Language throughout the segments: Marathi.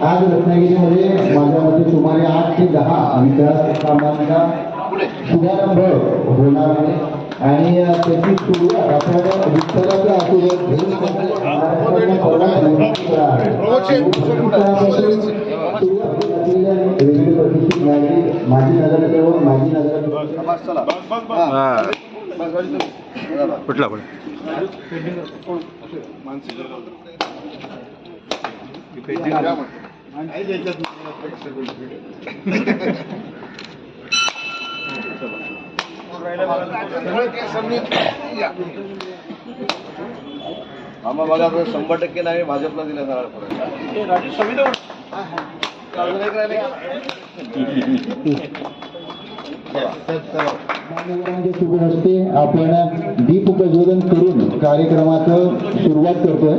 आज रत्नागिरीमध्ये माझ्या मते सुमारे आठ ते दहा आणि त्या कामांचा शुभारंभ होणार आहे. आणि त्याची सुरुवात आपण विठ्ठलाचं आशीर्वाद घेऊन माजी नगरसेवक माजी नगरसेवक. कुठला पण आम्हा बघा शंभर टक्के नाही भाजपला दिला जाणार आपण दीप प्रज्वलन करून कार्यक्रमाचं सुरुवात करतोय.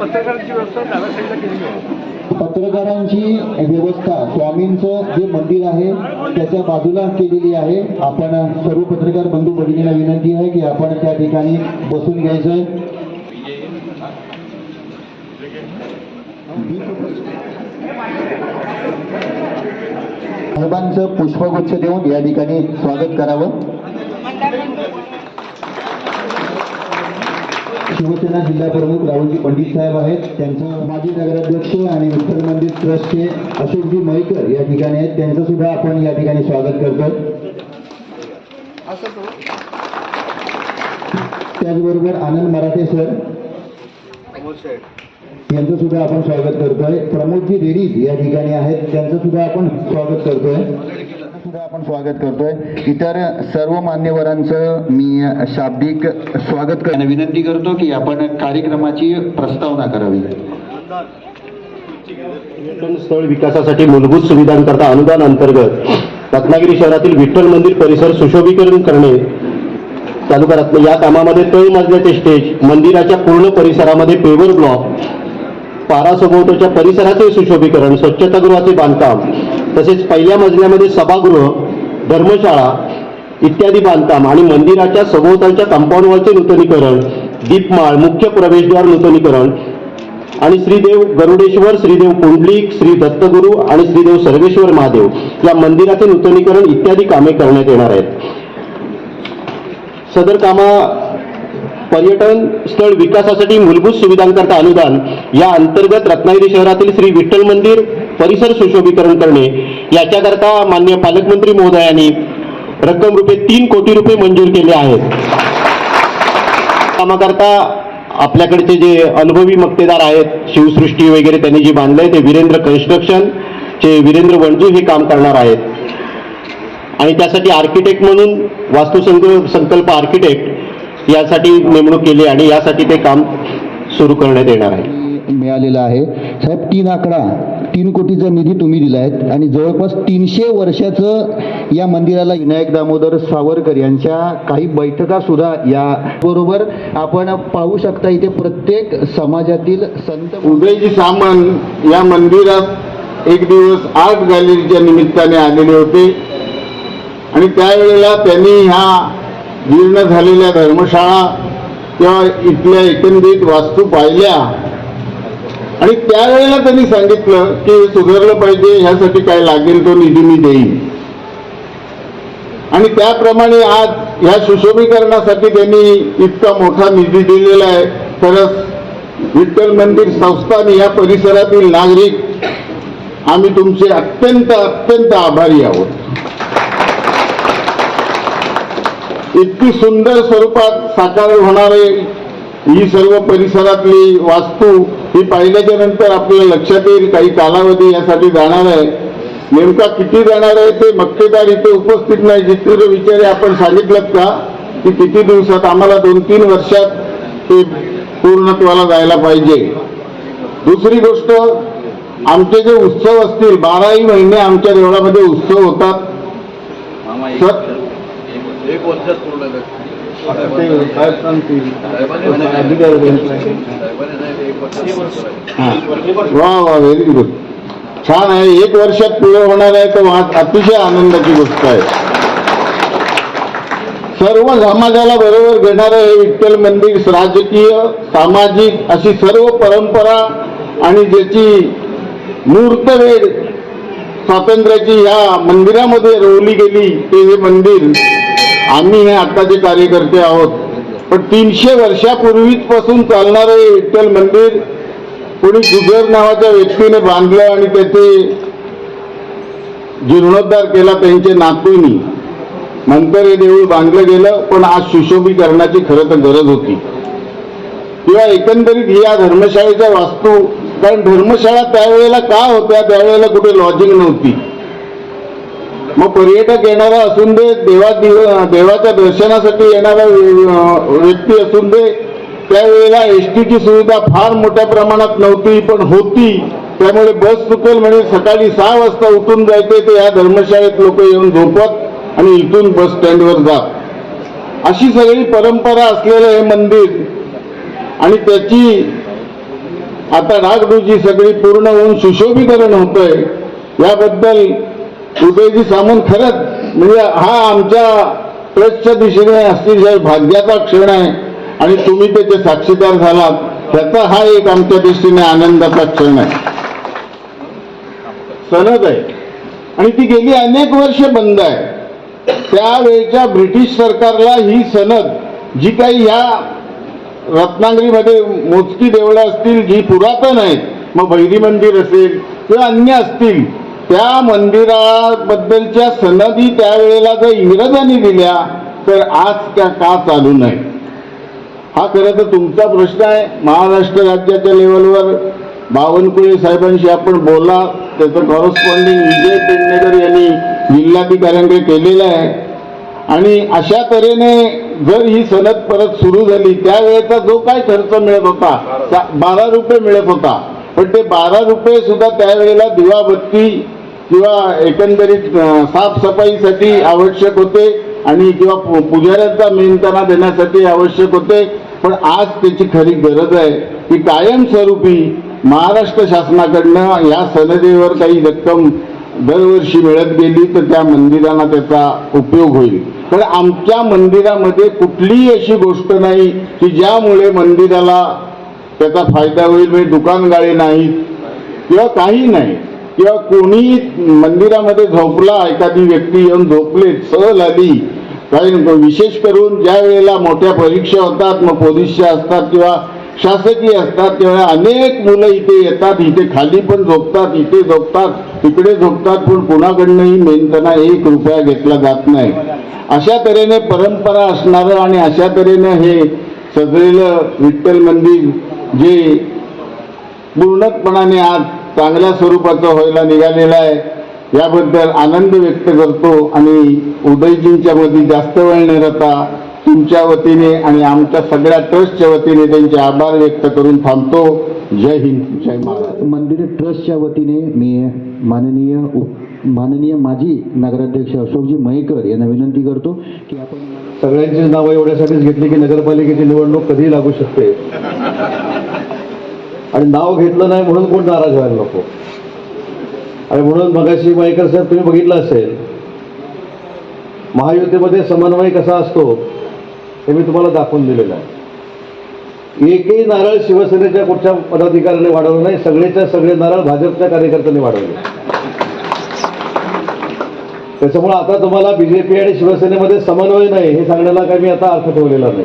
पत्रकारांची व्यवस्था आहे. पत्रकारांची व्यवस्था स्वामींचं जे मंदिर आहे त्याच्या बाजूला केलेली आहे. आपण सर्व पत्रकार बंधू भगिनीला विनंती आहे की आपण त्या ठिकाणी बसून घ्यायचं साहेबांचं पुष्पगुच्छ देऊन या ठिकाणी स्वागत करावं. शिवसेना जिल्हा प्रमुख राहुलजी पंडित साहेब आहेत. त्यांचं माजी नगराध्यक्ष आणि विठ्ठल मंदिर ट्रस्टचे अशोकजी मयकर या ठिकाणी आहेत. त्यांचं सुद्धा आपण या ठिकाणी स्वागत करतो त्याचबरोबर आनंद मराठे सर. यांचं सुद्धा आपण स्वागत करतोय. प्रमोदजी रेडीज या ठिकाणी आहेत. त्यांचं सुद्धा आपण स्वागत करतोय. आपण स्वागत करतोय. इतर सर्व मान्यवरांचं मी शाब्दिक स्वागत कर विनंती करतो की आपण कार्यक्रमाची प्रस्तावना करावी. पर्यटन स्थळ विकासासाठी मूलभूत सुविधांकरता अनुदान अंतर्गत रत्नागिरी शहरातील विठ्ठल मंदिर परिसर सुशोभीकरण करणे तालुका रत्न या कामामध्ये तळ मजल्याचे स्टेज मंदिराच्या पूर्ण परिसरामध्ये पेवर ब्लॉक पारासभोवताच्या परिसराचे सुशोभीकरण स्वच्छतागृहाचे बांधकाम तसेच पहिल्या मजल्यामध्ये सभागृह धर्मशाळा इत्यादी बांधकाम आणि मंदिराच्या सभोवतालच्या कंपाऊंडवरचे नूतनीकरण दीपमाळ मुख्य प्रवेशद्वार नूतनीकरण आणि श्रीदेव गरुडेश्वर श्रीदेव कुंडलिक श्री दत्तगुरु आणि श्रीदेव सर्वेश्वर महादेव या मंदिराचे नूतनीकरण इत्यादी कामे करण्यात येणार आहेत. सदर कामा पर्यटन स्थळ विकासासाठी मूलभूत सुविधांकरता अनुदान या अंतर्गत रत्नागिरी शहरातील श्री विठ्ठल मंदिर परिसर सुशोभीकरण करणे याच्याकरता मान्य पालकमंत्री महोदयांनी रक्कम रुपये तीन कोटी रुपये मंजूर केले आहेत. कामाकरता आपल्याकडचे जे अनुभवी मक्तेदार आहेत शिवसृष्टी वगैरे त्यांनी जे बांधलंय ते वीरेंद्र कन्स्ट्रक्शन चे वीरेंद्र वणजू हे काम करणार आहेत. आणि त्यासाठी आर्किटेक्ट म्हणून वास्तुसंक संकल्प आर्किटेक्ट यासाठी नेमणूक केली आणि यासाठी ते काम सुरू करण्यात येणार आहे. मिळालेला आहे. साहेब तीन आकडा तीन कोटीचा निधी तुम्ही दिला आहे आणि जवळपास तीनशे वर्षाचं या मंदिराला विनायक दामोदर सावरकर यांच्या काही बैठका सुद्धा या बरोबर आपण पाहू शकता इथे प्रत्येक समाजातील संत उदयजी सामंत या मंदिरात एक दिवस आर्ट गॅलरीच्या निमित्ताने आलेले होते. आणि त्यावेळेला त्यांनी ह्या जीर्ण झालेल्या धर्मशाळा किंवा इथल्या एकंदरीत वास्तू पाहिल्या. आणि त्यावेळेला त्यांनी सांगितलं की सुधारलं पाहिजे ह्यासाठी काय लागेल तो निधी मी देईन. आणि त्याप्रमाणे आज ह्या सुशोभीकरणासाठी त्यांनी इतका मोठा निधी दिलेला आहे. खरंच विठ्ठल मंदिर संस्थान या परिसरातील नागरिक आम्ही तुमचे अत्यंत अत्यंत आभारी आहोत. इतकी सुंदर स्वरूपात साकार होणारे ही सर्व परिसरातली वास्तू ही पाहिल्याच्या नंतर आपल्याला लक्षात येईल काही कालावधी यासाठी जाणार आहे. नेमका किती जाणार आहे ते मक्तेदार इथे उपस्थित नाही. जितेंद्र विचारे आपण सांगितलं का की किती दिवसात आम्हाला दोन तीन वर्षात ते पूर्णत्वाला जायला पाहिजे. दुसरी गोष्ट आमचे जे उत्सव असतील बाराही महिने आमच्या देवळामध्ये उत्सव होतात. ते काय सांगतील? वा वा व्हेरी गुड छान आहे एक वर्षात पुढे होणार आहे तर अतिशय आनंदाची गोष्ट आहे सर्व समाजाला बरोबर घेणारं हे विठ्ठल मंदिर राजकीय सामाजिक अशी सर्व परंपरा आणि ज्याची मूर्तवेड स्वातंत्र्याची या मंदिरामध्ये रोवली गेली ते हे मंदिर आम्ही हे आताचे कार्यकर्ते आहोत. पण तीनशे वर्षापूर्वीपासून चालणारं हे विठ्ठल मंदिर कोणी गुजर नावाच्या व्यक्तीने बांधलं आणि त्याचे जीर्णोद्धार केला त्यांचे नातूंनी. नंतर हे देऊळ बांधलं गेलं पण आज सुशोभीकरणाची खरं तर गरज होती. किंवा एकंदरीत या धर्मशाळेच्या वास्तू कारण धर्मशाळा त्यावेळेला का होत्या त्यावेळेला कुठे लॉजिंग नव्हती. मग पर्यटक येणारा असून दे देवा देवाच्या दर्शनासाठी येणारा व्यक्ती असून दे त्यावेळेला एस टीची सुविधा फार मोठ्या प्रमाणात नव्हती पण होती. त्यामुळे बस चुकेल म्हणजे सकाळी सहा वाजता उठून जायचे ते या धर्मशाळेत लोक येऊन झोपत आणि इथून बस स्टँडवर जात अशी सगळी परंपरा असलेलं हे मंदिर आणि त्याची आता डागडूजी सगळी पूर्ण होऊन सुशोभीकरण होतंय. याबद्दल उदयजी सामंत खरंच म्हणजे हा आमच्या ट्रस्टच्या दिशेने असतील भाग्याचा क्षण आहे. आणि तुम्ही त्याचे साक्षीदार झालात त्याचा हा एक आमच्या दृष्टीने आनंदाचा क्षण आहे. सनद आहे. आणि ती गेली अनेक वर्ष बंद आहे. त्यावेळच्या ब्रिटिश सरकारला ही सनद जी काही ह्या रत्नागिरीमध्ये मोजकी देवळं असतील जी पुरातन आहेत मग भैरी मंदिर असेल किंवा अन्य असतील त्या मंदिराबद्दलच्या सनदी त्यावेळेला जर इंग्रजांनी दिल्या तर आज त्या का चालू नाही? हा खरं तर तुमचा प्रश्न आहे. महाराष्ट्र राज्याच्या लेवलवर बावनकुळे साहेबांशी आपण बोला त्याचं कॉरस्पॉन्डिंग विजय पेडणेकर यांनी जिल्हाधिकाऱ्यांकडे केलेलं आहे. आणि अशा तऱ्हेने जर ही सनद परत सुरू झाली त्यावेळेचा जो काय खर्च मिळत होता त्या बारा रुपये मिळत होता. पण ते बारा रुपये सुद्धा त्यावेळेला दिवाबत्ती किंवा एकंदरीत साफसफाईसाठी आवश्यक होते आणि किंवा पु- पुजाऱ्यांचा मेहनताना देण्यासाठी आवश्यक होते. पण आज त्याची खरी गरज आहे की कायमस्वरूपी महाराष्ट्र शासनाकडनं या सनदेवर काही रक्कम दरवर्षी मिळत गेली तर त्या मंदिरांना त्याचा उपयोग होईल. पण आमच्या मंदिरामध्ये कुठलीही अशी गोष्ट नाही की ज्यामुळे मंदिराला त्याचा फायदा होईल म्हणजे दुकानगाळे नाहीत किंवा काही नाही किंवा कोणी मंदिरामध्ये झोपला एखादी व्यक्ती येऊन झोपले सहल आली काही विशेष करून ज्या वेळेला मोठ्या परीक्षा होतात मग पोलीसच्या असतात किंवा शासकीय असतात तेव्हा अनेक मुलं इथे येतात इथे खाली पण झोपतात इथे झोपतात तिकडे झोपतात पण कोणाकडनंही मेहनताना एक रुपया घेतला जात नाही. अशा तऱ्हेने परंपरा असणारं आणि अशा तऱ्हेने हे सजलेलं विठ्ठल मंदिर जे पूर्णपणाने आज चांगल्या स्वरूपाचं व्हायला निघालेलं आहे याबद्दल आनंद व्यक्त करतो आणि उदयजींच्या मध्ये जास्त वेळ न राहता तुमच्या वतीने आणि आमच्या सगळ्या ट्रस्टच्या वतीने त्यांचे आभार व्यक्त करून थांबतो. जय हिंद जय महाराष्ट्र मंदिर ट्रस्टच्या वतीने मी माननीय माननीय माजी नगराध्यक्ष अशोकजी मयेकर यांना विनंती करतो की आपण सगळ्यांची नावं एवढ्यासाठीच घेतली की नगरपालिकेची निवडणूक कधीही लागू शकते. आणि नाव घेतलं नाही म्हणून कोण नाराज व्हायला नको? आणि म्हणून मगाशी मयेकर साहेब तुम्ही बघितलं असेल महायुतीमध्ये समन्वय कसा असतो हे मी तुम्हाला दाखवून दिलेलं आहे. एकही नारळ शिवसेनेच्या कुठच्या पदाधिकाऱ्याने वाढवलं नाही सगळेच्या सगळे नारळ भाजपच्या कार्यकर्त्यांनी वाढवले. त्याच्यामुळे आता तुम्हाला बीजेपी आणि शिवसेनेमध्ये समन्वय नाही हे सांगण्याला काही मी आता अर्थ ठेवलेला नाही.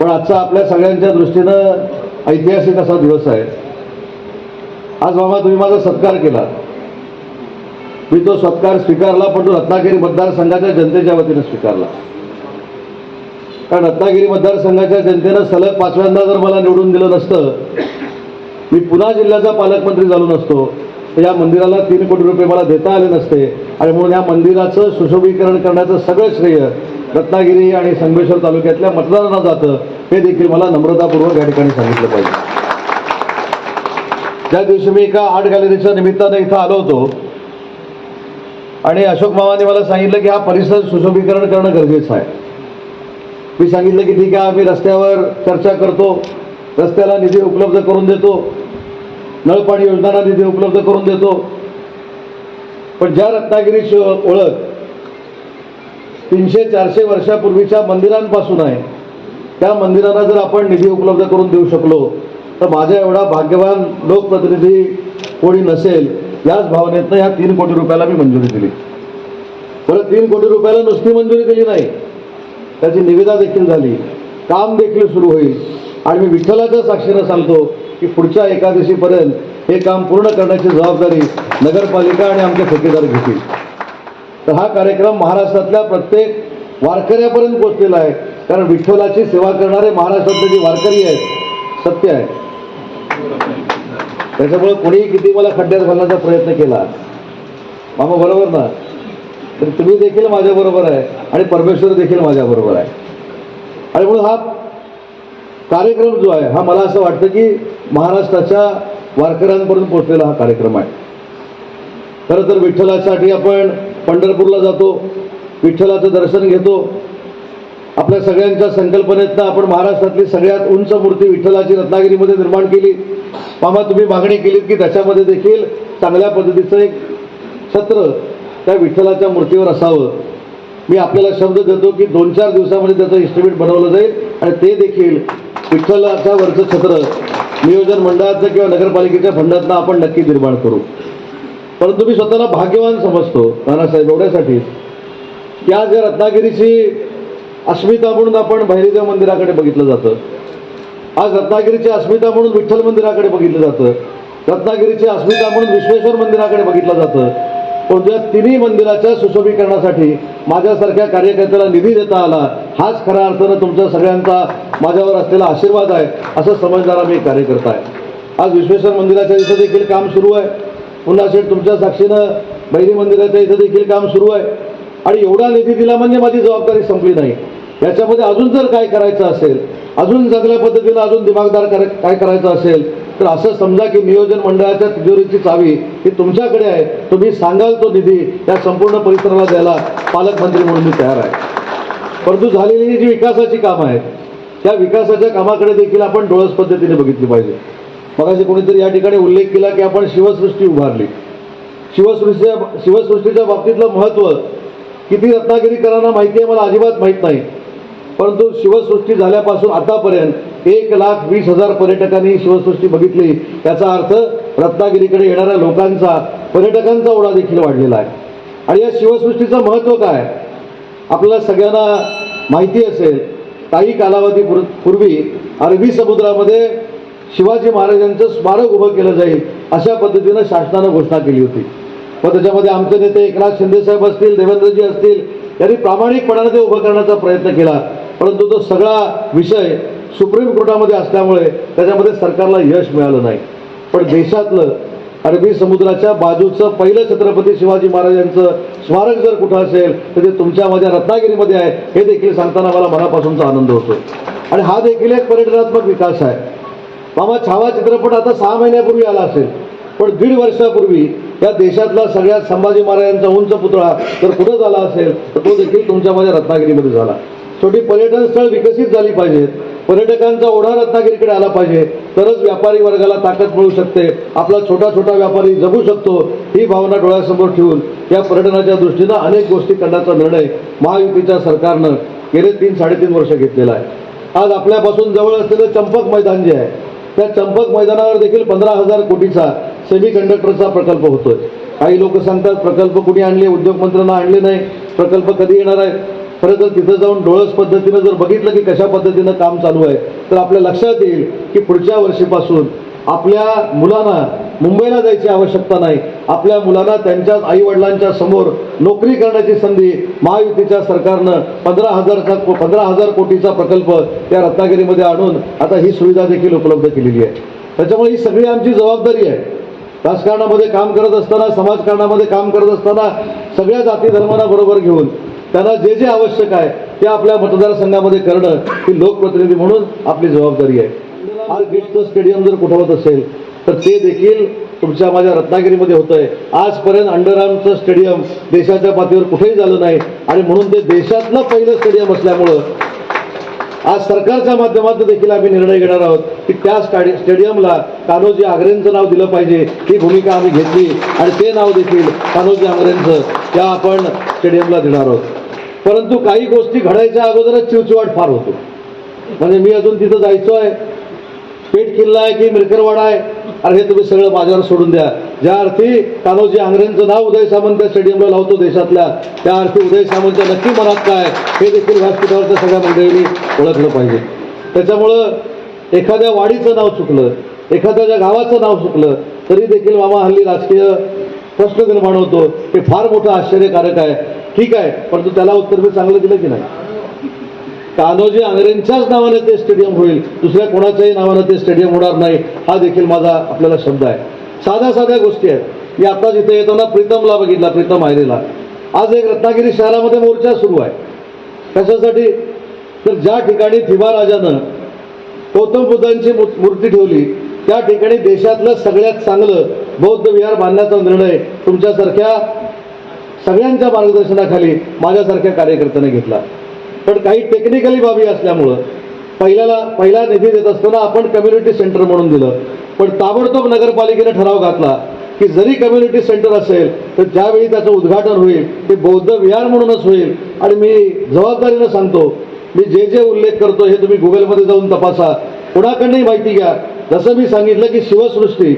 पण आजचा आपल्या सगळ्यांच्या दृष्टीनं ऐतिहासिक असा दिवस आहे. आज मामा तुम्ही माझा सत्कार केला. मी तो सत्कार स्वीकारला पण तो रत्नागिरी मतदारसंघाच्या जनतेच्या वतीने स्वीकारला. कारण रत्नागिरी मतदारसंघाच्या जनतेनं सलग पाचव्यांदा जर मला निवडून दिलं नसतं मी पुन्हा जिल्ह्याचा पालकमंत्री झालो नसतो. तर या मंदिराला तीन कोटी रुपये मला देता आले नसते. आणि म्हणून या मंदिराचं सुशोभीकरण करण्याचं सगळं श्रेय रत्नागिरी आणि संगमेश्वर तालुक्यातल्या मतदारांना जातं. हे देखील मला नम्रतापूर्वक या ठिकाणी सांगितलं पाहिजे. त्या दिवशी मी एका आर्ट गॅलरीच्या निमित्तानं इथं आलो होतो आणि अशोक मामाने मला सांगितलं की हा परिसर सुशोभीकरण करणं गरजेचं आहे. मी सांगितलं की ठीक आहे आम्ही रस्त्यावर चर्चा करतो रस्त्याला निधी उपलब्ध करून देतो नळपाणी योजनांना निधी उपलब्ध करून देतो. पण ज्या रत्नागिरीची ओळख तीनशे चारशे वर्षापूर्वीच्या मंदिरांपासून आहे त्या मंदिरांना जर आपण निधी उपलब्ध करून देऊ शकलो तर माझ्या एवढा भाग्यवान लोकप्रतिनिधी कोणी नसेल याच भावनेतनं ह्या तीन कोटी रुपयाला मी मंजुरी दिली. बरं तीन कोटी रुपयाला नुसती मंजुरी दिली नाही. त्याची निविदा देखील झाली. काम देखील सुरू होईल. आणि मी विठ्ठलाच्या साक्षीनं सांगतो की पुढच्या एकादशीपर्यंत हे काम पूर्ण करण्याची जबाबदारी नगरपालिका आणि आमचे ठेकेदार घेतील. तर हा कार्यक्रम महाराष्ट्रातल्या प्रत्येक वारकऱ्यापर्यंत पोचलेला आहे. कारण विठ्ठलाची सेवा करणारे महाराष्ट्रातले जे वारकरी आहेत सत्य आहे त्याच्यामुळे कोणीही किती मला खड्ड्यात घालण्याचा प्रयत्न केला. मामा बरोबर ना? तर तुम्ही देखील माझ्याबरोबर आहे आणि परमेश्वर देखील माझ्याबरोबर आहे. आणि म्हणून हा कार्यक्रम जो आहे हा मला असं वाटतं की महाराष्ट्राच्या वारकऱ्यांपर्यंत पोहोचलेला हा कार्यक्रम आहे. खरं तर विठ्ठलासाठी आपण पंढरपूरला जातो विठ्ठलाचं दर्शन घेतो आपल्या सगळ्यांच्या संकल्पनेतनं आपण महाराष्ट्रातली सगळ्यात उंच मूर्ती विठ्ठलाची रत्नागिरीमध्ये निर्माण केली. मामा तुम्ही मागणी केलीत की त्याच्यामध्ये देखील चांगल्या पद्धतीचं एक छत्र त्या विठ्ठलाच्या मूर्तीवर असावं. मी आपल्याला शब्द देतो की दोन चार दिवसामध्ये त्याचं इस्टिमेट बनवलं जाईल आणि ते देखील विठ्ठलाच्या वरचं छत्र नियोजन मंडळाचं किंवा नगरपालिकेच्या फंडातनं आपण नक्की निर्माण करू. परंतु मी स्वतःला भाग्यवान समजतो नानासाहेब एवढ्यासाठी की आज या रत्नागिरीची अस्मिता म्हणून आपण भैरीदेव मंदिराकडे बघितलं जातं. आज रत्नागिरीची अस्मिता म्हणून विठ्ठल मंदिराकडे बघितलं जातं. रत्नागिरीची अस्मिता म्हणून विश्वेश्वर मंदिराकडे बघितलं जातं. पण त्या तिन्ही मंदिराच्या सुशोभीकरणासाठी माझ्यासारख्या कार्यकर्त्याला निधी देता आला हाच खऱ्या अर्थानं तुमच्या सगळ्यांचा माझ्यावर असलेला आशीर्वाद आहे असं समजणारा मी कार्यकर्ता आहे. आज विश्वेश्वर मंदिराच्या इथं देखील काम सुरू आहे. पुन्हा शेठ तुमच्या साक्षीनं बैरी मंदिराच्या इथं देखील काम सुरू आहे. आणि एवढा निधी दिला म्हणजे माझी जबाबदारी संपली नाही. याच्यामध्ये अजून जर काय करायचं असेल अजून चांगल्या पद्धतीनं अजून दिमागदार कर काय करायचं असेल तर असं समजा की नियोजन मंडळाच्या तिजोरीची चावी ही तुमच्याकडे आहे. तुम्ही सांगाल तो निधी त्या संपूर्ण परिसराला द्यायला पालकमंत्री म्हणून मी तयार आहे. परंतु झालेली जी विकासाची कामं आहेत त्या विकासाच्या कामाकडे देखील आपण डोळस पद्धतीने बघितली पाहिजे. मगाशी कोणीतरी या ठिकाणी उल्लेख केला की आपण शिवसृष्टी उभारली. शिवसृष्टीच्या शिवसृष्टीच्या बाबतीतलं महत्त्व किती रत्नागिरीकरांना माहिती आहे मला अजिबात माहीत नाही. परंतु शिवसृष्टी झाल्यापासून आतापर्यंत एक लाख वीस हजार पर्यटकांनी शिवसृष्टी बघितली. याचा अर्थ रत्नागिरीकडे येणाऱ्या लोकांचा पर्यटकांचा ओढा देखील वाढलेला आहे. आणि या शिवसृष्टीचं महत्त्व काय आपल्याला सगळ्यांना माहिती असेल काही कालावधी पूर्वी अरबी समुद्रामध्ये शिवाजी महाराजांचं स्मारक उभं केलं जाईल अशा पद्धतीनं शासनानं घोषणा केली होती. मग त्याच्यामध्ये आमचे नेते एकनाथ शिंदे साहेब असतील देवेंद्रजी असतील यांनी प्रामाणिकपणाने ते उभं करण्याचा प्रयत्न केला. परंतु तो सगळा विषय सुप्रीम कोर्टामध्ये असल्यामुळे त्याच्यामध्ये सरकारला यश मिळालं नाही. पण देशातलं अरबी समुद्राच्या बाजूचं पहिलं छत्रपती शिवाजी महाराजांचं स्मारक जर कुठं असेल तर ते तुमच्या माझ्या रत्नागिरीमध्ये आहे. हे देखील सांगताना मला मनापासूनचा आनंद होतो. आणि हा देखील एक पर्यटनात्मक विकास आहे. मामा छावा चित्रपट आता सहा महिन्यापूर्वी आला असेल. पण दीड वर्षापूर्वी या देशातला सगळ्यात संभाजी महाराजांचा उंच पुतळा जर कुठं झाला असेल तर तो देखील तुमच्या माझ्या रत्नागिरीमध्ये झाला. छोटी पर्यटन स्थळ विकसित झाली पाहिजेत पर्यटकांचा ओढा रत्नागिरीकडे आला पाहिजे. तरच व्यापारी वर्गाला ताकद मिळू शकते. आपला छोटा छोटा व्यापारी जगू शकतो ही भावना डोळ्यासमोर ठेवून या पर्यटनाच्या दृष्टीनं अनेक गोष्टी करण्याचा निर्णय महायुतीच्या सरकारनं गेले तीन साडेतीन वर्ष घेतलेला आहे. आज आपल्यापासून जवळ असलेलं चंपक मैदान जे आहे त्या चंपक मैदानावर देखील पंधरा हजार कोटीचा सेमी कंडक्टरचा प्रकल्प होतोय. काही लोक सांगतात प्रकल्प कुणी आणले उद्योगमंत्र्यांना आणले नाही प्रकल्प कधी येणार आहे? खरं तर तिथं जाऊन डोळस पद्धतीनं जर बघितलं की कशा पद्धतीनं काम चालू आहे तर आपल्या लक्षात येईल की पुढच्या वर्षीपासून आपल्या मुलांना मुंबईला जायची आवश्यकता नाही. आपल्या मुलांना त्यांच्या आईवडिलांच्या समोर नोकरी करण्याची संधी महायुतीच्या सरकारनं पंधरा हजारचा पंधरा हजार कोटीचा प्रकल्प या रत्नागिरीमध्ये आणून आता ही सुविधा देखील उपलब्ध केलेली आहे. त्याच्यामुळे ही सगळी आमची जबाबदारी आहे. राजकारणामध्ये काम करत असताना समाजकारणामध्ये काम करत असताना सगळ्या जाती धर्मांना बरोबर घेऊन त्यांना जे जे आवश्यक आहे ते आपल्या मतदारसंघामध्ये करणं ही लोकप्रतिनिधी म्हणून आपली जबाबदारी आहे. आज बीटचं स्टेडियम जर कुठं होत असेल तर ते देखील तुमच्या माझ्या रत्नागिरीमध्ये होतंय. आजपर्यंत अंडरआर्मचं स्टेडियम देशाच्या पातळीवर कुठेही झालं नाही आणि म्हणून ते देशातलं पहिलं स्टेडियम असल्यामुळं आज सरकारच्या माध्यमातून देखील आम्ही निर्णय घेणार आहोत की त्या स्टाडि स्टेडियमला कान्होजी आगरेंचं नाव दिलं पाहिजे. ही भूमिका आम्ही घेतली आणि ते नाव देखील कान्होजी आगरेंचं त्या आपण स्टेडियमला देणार आहोत. परंतु काही गोष्टी घडायच्या अगोदरच चिवचिवाट फार होतो. म्हणजे मी अजून तिथं जायचो आहे पेठ किल्ला आहे की मिरकरवाडा आहे? अरे हे तुम्ही सगळं माझ्यावर सोडून द्या. ज्या अर्थी कान्होजी आंग्रेंचं नाव उदय सामंत त्या स्टेडियमला लावतो देशातल्या त्या अर्थी उदय सामंतच्या नक्की मनात काय हे देखील व्यासपीठावरच्या सगळ्या मंडळींनी ओळखलं पाहिजे. त्याच्यामुळं एखाद्या वाडीचं नाव चुकलं एखाद्या ज्या गावाचं नाव चुकलं तरी देखील मामा हल्ली राजकीय प्रश्न निर्माण होतो. हे फार मोठं आश्चर्यकारक आहे. ठीक आहे परंतु त्याला उत्तर मी चांगलं दिलं की नाही? कान्होजी आंग्रेंच्याच नावाने ते स्टेडियम होईल. दुसऱ्या कोणाच्याही नावाने ते स्टेडियम होणार नाही हा देखील माझा आपल्याला शब्द आहे. साध्या साध्या गोष्टी आहेत. मी आता जिथे येताना प्रीतमला बघितला प्रीतम आयरेला आज एक रत्नागिरी शहरामध्ये मोर्चा सुरू आहे. कशासाठी तर ज्या ठिकाणी थिबा राजानं गौतम बुद्धांची मूर्ती ठेवली त्या ठिकाणी देशातलं सगळ्यात चांगलं बौद्ध विहार बांधण्याचा निर्णय तुमच्यासारख्या सगळ्यांच्या मार्गदर्शनाखाली माझ्यासारख्या कार्यकर्त्याने घेतला. पण काही टेक्निकली बाबी असल्यामुळं पहिल्याला पहिला निधी देत असताना आपण कम्युनिटी सेंटर म्हणून दिलं. पण ताबडतोब नगरपालिकेने ठराव घातला की जरी कम्युनिटी सेंटर असेल तर ज्यावेळी त्याचं उद्घाटन होईल ते बौद्ध विहार म्हणूनच होईल. आणि मी जबाबदारीनं सांगतो मी जे जे उल्लेख करतो हे तुम्ही गुगलमध्ये जाऊन तपासा. कोणाकडनंही माहिती घ्या. जसं मी सांगितलं की शिवसृष्टी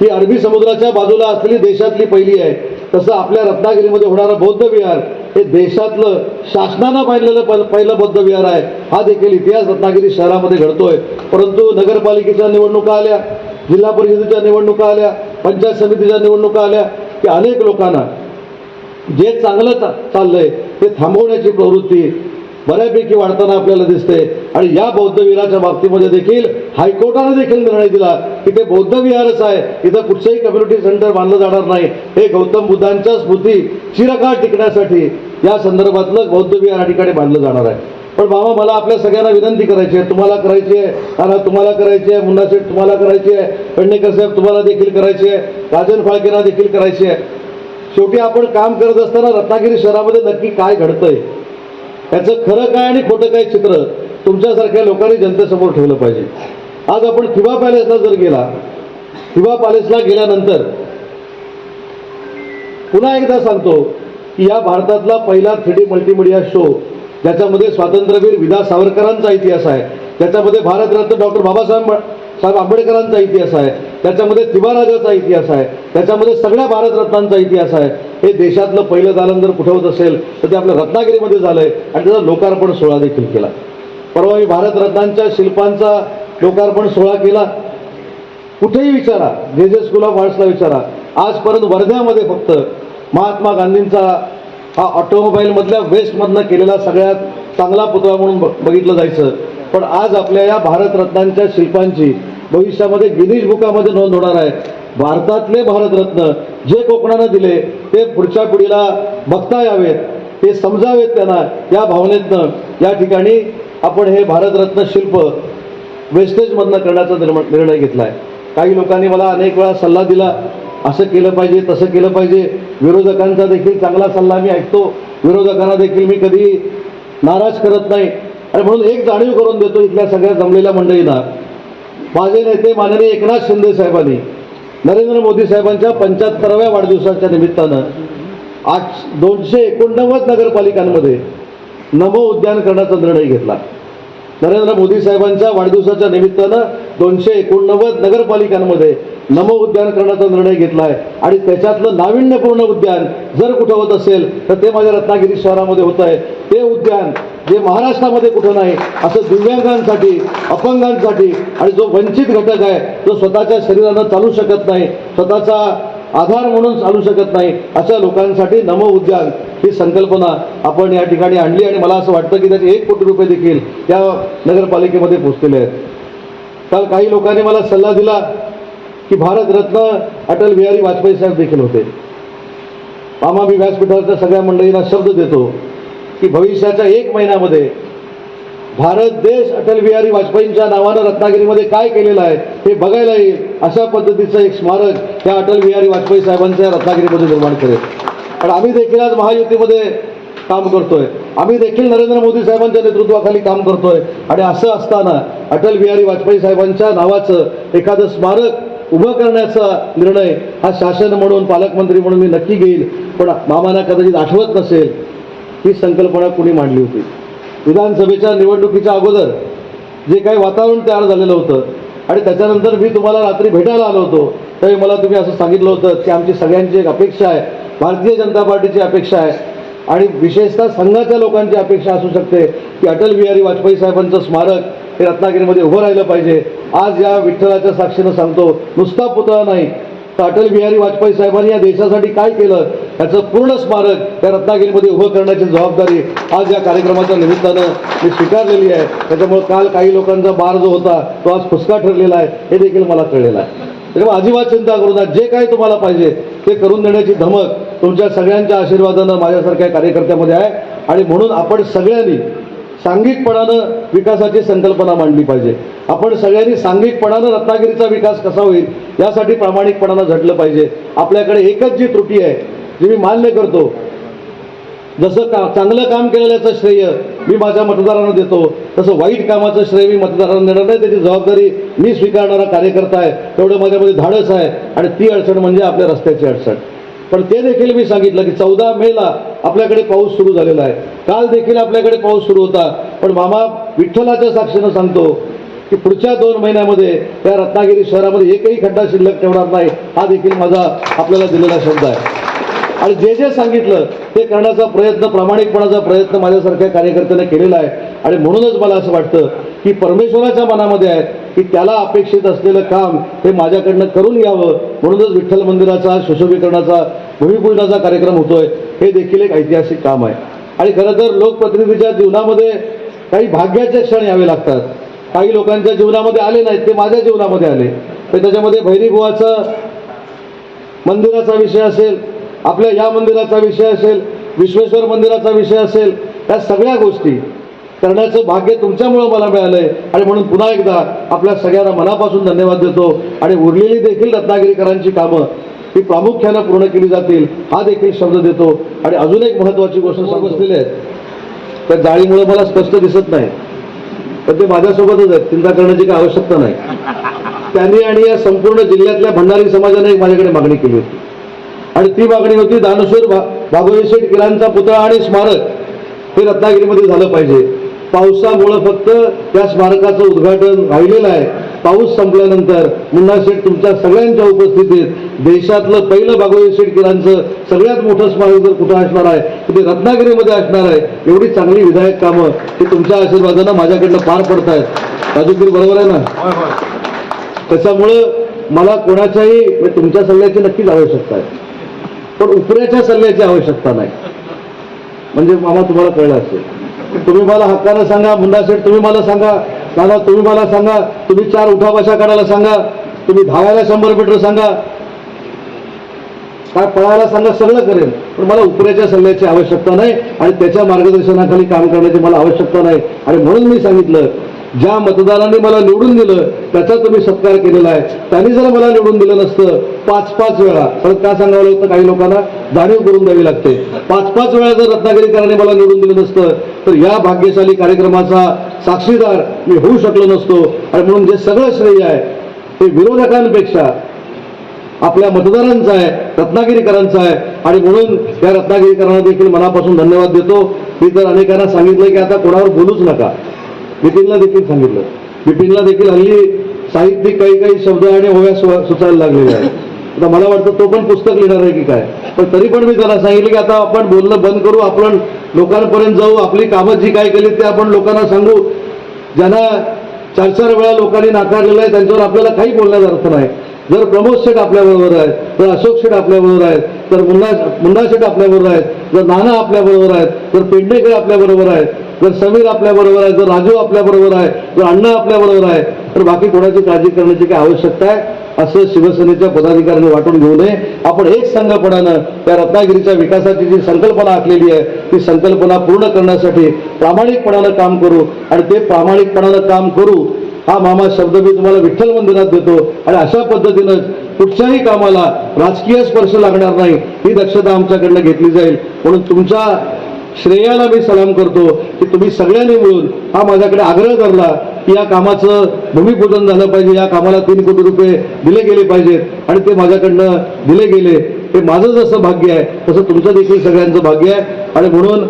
ही अरबी समुद्राच्या बाजूला असलेली देशातली पहिली आहे तसं आपल्या रत्नागिरीमध्ये होणारं बौद्ध विहार हे देशातलं शासनानं बांधलेलं पल- पहिलं बौद्ध विहार आहे. हा देखील इतिहास रत्नागिरी शहरामध्ये घडतोय. परंतु नगरपालिकेच्या निवडणुका आल्या जिल्हा परिषदेच्या निवडणुका आल्या पंचायत समितीच्या निवडणुका आल्या की अनेक लोकांना जे चांगलं चाललंय ते थांबवण्याची प्रवृत्ती बऱ्यापैकी वाढताना आपल्याला दिसते. आणि या बौद्धविहाराच्या बाबतीमध्ये देखील हायकोर्टाने देखील निर्णय दिला की ते बौद्ध विहारच आहे. इथं कुठचंही कम्युनिटी सेंटर बांधलं जाणार नाही. हे गौतम बुद्धांच्या स्मृती चिरकाळ टिकण्यासाठी या संदर्भातलं बौद्ध विहार या ठिकाणी बांधलं जाणार आहे. पण बाबा मला आपल्या सगळ्यांना विनंती करायची आहे. तुम्हाला करायची आहे. राणा तुम्हाला करायची आहे. मुन्ना शेठ तुम्हाला करायची आहे. पेडणेकर साहेब तुम्हाला देखील करायची आहे. राजन फाळकेंना देखील करायची आहे. शेवटी आपण काम करत असताना रत्नागिरी शहरामध्ये नक्की काय घडतंय? याचं खरं काय आणि खोटं काय चित्र तुमच्यासारख्या लोकांनी जनतेसमोर ठेवलं पाहिजे. आज आपण थिबा पॅलेसला जर गेला थिबा पॅलेसला गेल्यानंतर पुन्हा एकदा सांगतो की या भारतातला पहिला थ्री डी मल्टीमीडिया शो ज्याच्यामध्ये स्वातंत्र्यवीर विदा सावरकरांचा इतिहास आहे त्याच्यामध्ये भारतरत्न डॉक्टर बाबासाहेब साहेब आंबेडकरांचा इतिहास आहे. त्याच्यामध्ये तिबाराजाचा इतिहास आहे. त्याच्यामध्ये सगळ्या भारतरत्नांचा इतिहास आहे. हे देशातलं पहिलं दालन जर कुठं होत असेल तर ते आपल्या रत्नागिरीमध्ये झालंय आणि त्याचा लोकार्पण सोहळा देखील केला. परवा मी भारतरत्नांच्या शिल्पांचा लोकार्पण सोहळा केला. कुठेही विचारा जे जे स्कूल ऑफ आर्ट्सला विचारा. आजपर्यंत वर्ध्यामध्ये फक्त महात्मा गांधींचा हा ऑटोमोबाईलमधल्या वेस्टमधनं केलेला सगळ्यात चांगला पुतळा म्हणून ब- बघितलं जायचं. पण आज आपल्या या भारतरत्नांच्या शिल्पांची भविष्यामध्ये गिनीज बुकामध्ये नोंद होणार आहे. भारतातले भारतरत्न जे कोकणानं दिले ते पुढच्या पिढीला बघता यावेत ते समजावेत त्यांना. या भावनेतनं या ठिकाणी आपण हे भारतरत्न शिल्प वेस्टेजमधनं करण्याचा निर्म- निर्णय घेतला आहे काही लोकांनी मला अनेक वेळा सल्ला दिला असं केलं पाहिजे तसं केलं पाहिजे. विरोधकांचा देखील चांगला सल्ला मी ऐकतो. विरोधकांना देखील मी कधी नाराज करत नाही. आणि म्हणून एक जाणीव करून देतो इथल्या सगळ्या जमलेल्या मंडळींना माझे नेते माननीय एकनाथ शिंदे साहेबांनी नरेंद्र मोदी साहेबांच्या पंच्याहत्तराव्या वाढदिवसाच्या निमित्तानं आज दोनशे एकोणनव्वद नगरपालिकांमध्ये नमो उद्यान करण्याचा निर्णय घेतला. नरेंद्र मोदी साहेबांच्या वाढदिवसाच्या निमित्तानं दोनशे एकोणनव्वद नगरपालिकांमध्ये नमो उद्यान करण्याचा निर्णय घेतला आहे आणि त्याच्यातलं नाविन्यपूर्ण उद्यान जर कुठं होत असेल तर ते माझ्या रत्नागिरी शहरामध्ये होत आहे. ते उद्यान जे महाराष्ट्रामध्ये कुठं नाही असं दिव्यांगांसाठी अपंगांसाठी आणि जो वंचित घटक आहे तो स्वतःच्या शरीरानं चालू शकत नाही स्वतःचा आधार म्हणून चालू शकत नाही अशा लोकांसाठी नमो उद्यान ही संकल्पना आपण या ठिकाणी आणली. आणि मला असं वाटतं की त्याचे एक कोटी रुपये देखील या नगरपालिकेमध्ये पोचलेले आहेत. काल काही लोकांनी मला सल्ला दिला की भारतरत्न अटल बिहारी वाजपेयी साहेब देखील होते. मामा मी व्यासपीठावरच्या सगळ्या मंडळींना शब्द देतो की भविष्याच्या एक महिन्यामध्ये भारत देश अटल बिहारी वाजपेयींच्या नावानं रत्नागिरीमध्ये काय केलेलं आहे हे बघायला येईल अशा पद्धतीचं एक स्मारक त्या अटल बिहारी वाजपेयी साहेबांच्या रत्नागिरीमध्ये निर्माण करेल आणि आम्ही देखील आज महायुतीमध्ये काम करतोय. आम्ही देखील नरेंद्र मोदी साहेबांच्या नेतृत्वाखाली काम करतोय. आणि असं असताना अटल बिहारी वाजपेयी साहेबांच्या नावाचं एखादं स्मारक उभं करण्याचा निर्णय हा शासन म्हणून पालकमंत्री म्हणून मी नक्की घेईल. पण मामांना कदाचित आठवत नसेल ही संकल्पना कुणी मांडली होती? विधानसभेच्या निवडणुकीच्या अगोदर जे काही वातावरण तयार झालेलं होतं आणि त्याच्यानंतर मी तुम्हाला रात्री भेटायला आलो होतो त्यावेळी मला तुम्ही असं सांगितलं होतं की आमची सगळ्यांची एक अपेक्षा आहे भारतीय जनता पार्टीची अपेक्षा आहे आणि विशेषतः संघाच्या लोकांची अपेक्षा असू शकते की अटल बिहारी वाजपेयी साहेबांचं स्मारक हे रत्नागिरीमध्ये उभं राहिलं पाहिजे. आज या विठ्ठलाच्या साक्षीनं सांगतो नुसता पुतळा नाही. तर अटल बिहारी वाजपेयी साहेबांनी या देशासाठी काय केलं? याचं पूर्ण स्मारक या रत्नागिरीमध्ये उभं करण्याची जबाबदारी आज या कार्यक्रमाच्या निमित्तानं मी स्वीकारलेली आहे. त्याच्यामुळे काल काही लोकांचा बार जो होता तो आज फुसका ठरलेला आहे. हे देखील मला कळलेलं आहे. त्याच्यामुळे अजिबात चिंता करू नका. जे काही तुम्हाला पाहिजे ते करून देण्याची धमक तुमच्या सगळ्यांच्या आशीर्वादानं माझ्यासारख्या कार्यकर्त्यामध्ये आहे. आणि म्हणून आपण सगळ्यांनी सांघिकपणानं विकासाची संकल्पना मांडली पाहिजे. आपण सगळ्यांनी सांघिकपणानं रत्नागिरीचा विकास कसा होईल यासाठी प्रामाणिकपणानं झटलं पाहिजे. आपल्याकडे एकच जी त्रुटी आहे जी मी मान्य करतो जसं का चांगलं काम केलेल्याचं श्रेय मी माझ्या मतदारांना देतो तसं वाईट कामाचं श्रेय मी मतदारांना देणार नाही त्याची जबाबदारी मी स्वीकारणारा कार्यकर्ता आहे तेवढं माझ्यामध्ये धाडस आहे आणि ती अडचण म्हणजे आपल्या रस्त्याची अडचण. पण ते देखील मी सांगितलं की चौदा मेला आपल्याकडे पाऊस सुरू झालेला आहे. काल देखील आपल्याकडे पाऊस सुरू होता. पण मामा विठ्ठलाच्या साक्षीनं सांगतो की पुढच्या दोन महिन्यामध्ये त्या रत्नागिरी शहरामध्ये एकही खड्डा शिल्लक ठेवणार नाही हा देखील माझा आपल्याला दिलेला शब्द आहे. आणि जे जे सांगितलं ते करण्याचा प्रयत्न प्रामाणिकपणाचा प्रयत्न माझ्यासारख्या कार्यकर्त्याने केलेला आहे. आणि म्हणूनच मला असं वाटतं की परमेश्वराच्या मनामध्ये आहे की त्याला अपेक्षित असलेलं काम हे माझ्याकडनं करून यावं. म्हणूनच विठ्ठल मंदिराचा सुशोभीकरणाचा भूमिपूजनाचा कार्यक्रम होतोय. हे देखील एक ऐतिहासिक काम आहे. आणि खरं तर लोकप्रतिनिधीच्या जीवनामध्ये काही भाग्याचे क्षण यावे लागतात. काही लोकांच्या जीवनामध्ये आले नाहीत ते माझ्या जीवनामध्ये आले. तर त्याच्यामध्ये भैरीबुवाचं मंदिराचा विषय असेल आपल्या या मंदिराचा विषय असेल विश्वेश्वर मंदिराचा विषय असेल या सगळ्या गोष्टी करण्याचं भाग्य तुमच्यामुळं मला मिळालंय. आणि म्हणून पुन्हा एकदा आपल्या सगळ्यांना मनापासून धन्यवाद देतो. आणि उरलेली देखील रत्नागिरीकरांची कामं ही प्रामुख्यानं पूर्ण केली जातील हा देखील शब्द देतो. आणि अजून एक महत्त्वाची गोष्ट समोर बसलेली आहे. त्या जाळीमुळे मला स्पष्ट दिसत नाही. पण ते माझ्यासोबतच आहेत. चिंता करण्याची काही आवश्यकता नाही. त्यांनी आणि या संपूर्ण जिल्ह्यातल्या भंडारी समाजाने एक माझ्याकडे मागणी केली होती. आणि ती मागणी होती दानशूर भा भागवती शेठ किरांचा पुतळा आणि स्मारक हे रत्नागिरीमध्ये झालं पाहिजे. पावसामुळं फक्त या स्मारकाचं उद्घाटन राहिलेलं आहे. पाऊस संपल्यानंतर मुन्ना शेठ तुमच्या सगळ्यांच्या उपस्थितीत देशातलं पहिलं भागवती शेठ किरांचं सगळ्यात मोठं स्मारक जर कुठं असणार आहे तर ते रत्नागिरीमध्ये असणार आहे एवढी चांगली विधायक कामं ही तुमच्या आशीर्वादानं माझ्याकडनं पार पडत आहेत राजूगिरी बरोबर आहे ना? त्याच्यामुळं मला कोणाच्याही म्हणजे तुमच्या सल्ल्याची नक्कीच आवश्यकता आहे. पण उपऱ्याच्या सल्ल्याची आवश्यकता नाही. म्हणजे मामा तुम्हाला कळलं असेल. तुम्ही मला हक्कानं सांगा मुंडा शेठ तुम्ही मला सांगा दादा तुम्ही मला सांगा तुम्ही चार उठाभाषा करायला सांगा तुम्ही धावायला शंभर मीटर सांगा. काय पळायला सांगा सगळं करेल पण मला उपऱ्याच्या सल्ल्याची आवश्यकता नाही आणि त्याच्या मार्गदर्शनाखाली काम करण्याची मला आवश्यकता नाही. आणि म्हणून मी सांगितलं ज्या मतदारांनी मला निवडून दिलं त्याचा तुम्ही सत्कार केलेला आहे. त्यांनी जर मला निवडून दिलं नसतं पाच पाच वेळा. परत का सांगावं लागतं काही लोकांना? जाणीव करून द्यावी लागते. पाच पाच वेळा जर रत्नागिरीकरांनी मला निवडून दिलं नसतं तर या भाग्यशाली कार्यक्रमाचा साक्षीदार मी होऊ शकलो नसतो. आणि म्हणून जे सगळं श्रेय आहे ते विरोधकांपेक्षा आपल्या मतदारांचा आहे रत्नागिरीकरांचा आहे. आणि म्हणून या रत्नागिरीकरांना देखील मनापासून धन्यवाद देतो. मी तर अनेकांना सांगितलं की आता कोणावर बोलूच नका. बिपिनला देखील सांगितलं. बिपिनला देखील हल्ली साहित्यिक काही काही शब्द आणि ओव्या सुचायला लागलेल्या आहेत. आता मला वाटतं तो पण पुस्तक लिहिणार आहे की काय? पण तरी पण मी त्याला सांगितलं की आता आपण बोलणं बंद करू आपण लोकांपर्यंत जाऊ आपली कामं जी काय केली ते आपण लोकांना सांगू. ज्यांना चार चार वेळा लोकांनी नाकारलेलं आहे त्यांच्यावर आपल्याला काही बोलण्याचा अर्थ नाही. जर प्रमोद शेठ आपल्याबरोबर आहेत तर अशोक शेठ आपल्याबरोबर आहेत तर मुन्ना मुन्ना शेठ आपल्याबरोबर आहेत जर नाना आपल्याबरोबर आहेत तर पेडणेकर आपल्याबरोबर आहेत जर समीर आपल्याबरोबर आहे जर राजू आपल्याबरोबर आहे जर अण्णा आपल्याबरोबर आहे तर बाकी कोणाची काळजी करण्याची काही आवश्यकता आहे? असं शिवसेनेच्या पदाधिकाऱ्यांनी वाटून घेऊ नये. आपण एक संघपणानं त्या रत्नागिरीच्या विकासाची जी संकल्पना आखलेली आहे ती संकल्पना पूर्ण करण्यासाठी प्रामाणिकपणानं काम करू आणि ते प्रामाणिकपणानं काम करू हा मामा शब्द मी तुम्हाला विठ्ठल मंदिरात देतो आणि अशा पद्धतीनं कुठच्याही कामाला राजकीय स्पर्श लागणार नाही ही दक्षता आमच्याकडनं घेतली जाईल. म्हणून तुमच्या श्रेयाला मी सलाम करतो की तुम्ही सगळ्यांनी मिळून हा माझ्याकडे आग्रह धरला की या कामाचं भूमिपूजन झालं पाहिजे या कामाला तीन कोटी रुपये दिले गेले पाहिजेत आणि ते माझ्याकडनं दिले गेले. हे माझं जसं भाग्य आहे तसं तुमचं देखील सगळ्यांचं भाग्य आहे. आणि म्हणून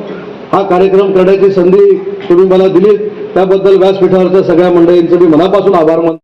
हा कार्यक्रम करण्याची संधी तुम्ही मला दिली त्याबद्दल व्यासपीठावरच्या सगळ्या मंडळींचं मी मनापासून आभार मानतो.